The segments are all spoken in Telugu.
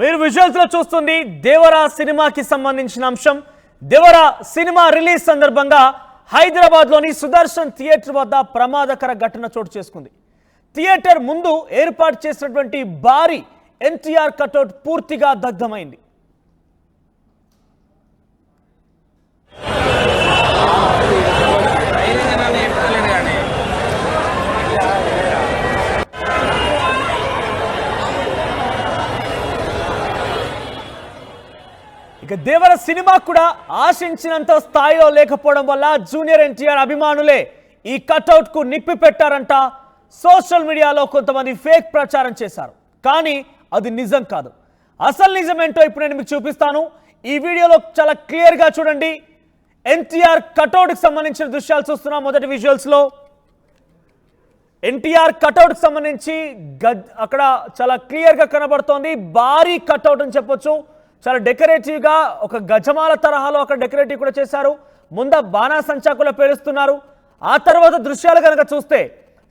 మీరు విజువల్స్లో చూస్తుంది దేవరా సినిమాకి సంబంధించిన అంశం. దేవరా సినిమా రిలీజ్ సందర్భంగా హైదరాబాద్లోని సుదర్శన్ థియేటర్ వద్ద ప్రమాదకర ఘటన చోటు చేసుకుంది. థియేటర్ ముందు ఏర్పాటు చేసినటువంటి భారీ ఎన్టీఆర్ కటౌట్ పూర్తిగా దగ్ధమైంది. ఇక దేవర సినిమా కూడా ఆశించినంత స్థాయిలో లేకపోవడం వల్ల జూనియర్ ఎన్టీఆర్ అభిమానులే ఈ కట్అవుట్కు నిప్పి పెట్టారంట. సోషల్ మీడియాలో కొంతమంది ఫేక్ ప్రచారం చేశారు. కానీ అది నిజం కాదు. అసలు నిజం ఏంటో ఇప్పుడు నేను మీకు చూపిస్తాను. ఈ వీడియోలో చాలా క్లియర్గా చూడండి. ఎన్టీఆర్ కటౌట్ సంబంధించిన దృశ్యాలు చూస్తున్నాం మొదటి విజువల్స్లో. ఎన్టీఆర్ కట్అవుట్కి సంబంధించి గద్ అక్కడ చాలా క్లియర్గా కనబడుతోంది. భారీ కటౌట్ అని చెప్పొచ్చు. చాలా డెకరేటివ్గా ఒక గజమాల తరహాలో అక్కడ డెకరేటివ్ కూడా చేశారు. ముంద బాణాసంచా కూడా పేరుస్తున్నారు ఆ తర్వాత దృశ్యాలు కనుక చూస్తే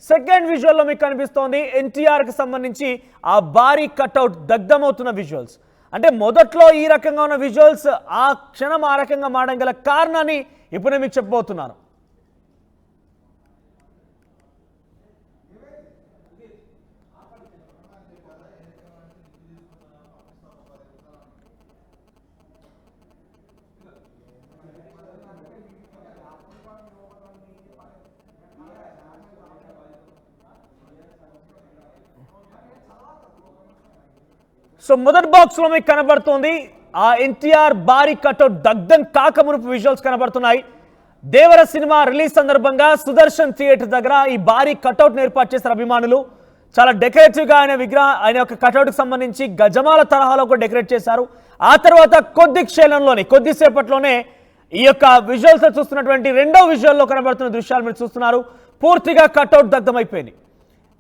సెకండ్ విజువల్లో మీకు కనిపిస్తోంది ఎన్టీఆర్కి సంబంధించి ఆ భారీ కట్అవుట్ దగ్ధమవుతున్న విజువల్స్ అంటే మొదట్లో ఈ రకంగా ఉన్న విజువల్స్ ఆ క్షణం ఆ రకంగా మారడం గల కారణాన్ని ఇప్పుడు నేను మీకు చెప్పబోతున్నాను. సో మొదటి బాక్స్లో మీకు కనబడుతుంది. ఆ ఎన్టీఆర్ భారీ కట్అవుట్ దగ్ధం కాకమునుపు విజువల్స్ కనబడుతున్నాయి. దేవర సినిమా రిలీజ్ సందర్భంగా సుదర్శన్ థియేటర్ దగ్గర ఈ భారీ కట్అవుట్ ఏర్పాటు చేశారు అభిమానులు. చాలా డెకరేటివ్గా ఆయన విగ్రహ ఆయన యొక్క కట్అవుట్ సంబంధించి గజమాల తరహాలో కూడా డెకరేట్ చేశారు. ఆ తర్వాత కొద్ది క్షేణంలోనే కొద్దిసేపట్లోనే ఈ యొక్క విజువల్స్ చూస్తున్నటువంటి రెండో విజువల్లో కనబడుతున్న దృశ్యాలు మీరు చూస్తున్నారు. పూర్తిగా కట్అవుట్ దగ్ధమైపోయింది.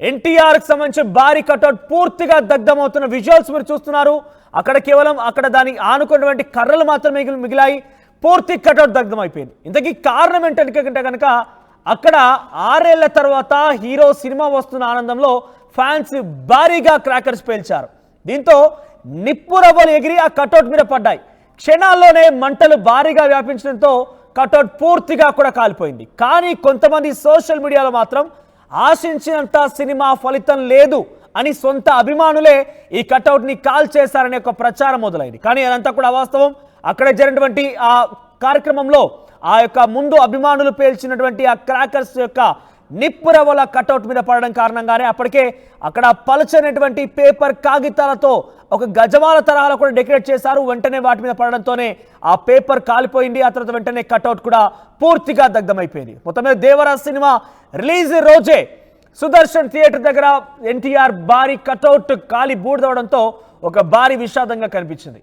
ఎన్టీఆర్కి సంబంధించి భారీ కట్అవుట్ పూర్తిగా దగ్ధమవుతున్న విజువల్స్ మీరు చూస్తున్నారు. అక్కడ కేవలం అక్కడ దానికి ఆనుకున్నటువంటి కర్రలు మాత్రమే మిగిలి మిగిలాయి పూర్తి కటౌట్ దగ్ధమైపోయింది. ఇంతకీ కారణం ఏంటంటే కనుక అక్కడ ఆరేళ్ళ తర్వాత హీరో సినిమా వస్తున్న ఆనందంలో ఫ్యాన్స్ భారీగా క్రాకర్స్ పేల్చారు. దీంతో నిప్పు రవ్వలు ఎగిరి ఆ కట్అవుట్ మీద పడ్డాయి. క్షణాల్లోనే మంటలు భారీగా వ్యాపించడంతో కటౌట్ పూర్తిగా కూడా కాలిపోయింది. కానీ కొంతమంది సోషల్ మీడియాలో మాత్రం ఆశించినంత సినిమా ఫలితం లేదు అని సొంత అభిమానులే ఈ కటౌట్ని కాల్ చేశారనే ఒక ప్రచారం మొదలైంది. కానీ అదంతా కూడా అవాస్తవం అక్కడ జరిగినటువంటి ఆ కార్యక్రమంలో ఆ యొక్క ముందు అభిమానులు పేల్చినటువంటి ఆ క్రాకర్స్ యొక్క నిప్పురవల కటౌట్ మీద పడడం కారణంగానే అప్పటికే అక్కడ పలచనటువంటి పేపర్ కాగితాలతో ఒక గజమాల తరహాలో కూడా డెకరేట్ చేశారు. వెంటనే వాటి మీద పడడంతోనే ఆ పేపర్ కాలిపోయింది. ఆ తర్వాత వెంటనే కట్అవుట్ కూడా పూర్తిగా దగ్ధమైపోయింది. మొత్తం మీద దేవరాజ్ సినిమా రిలీజ్ రోజే సుదర్శన్ థియేటర్ దగ్గర ఎన్టీఆర్ భారీ కటౌట్ కాలి బూడిదవడంతో ఒక భారీ విషాదంగా కనిపించింది.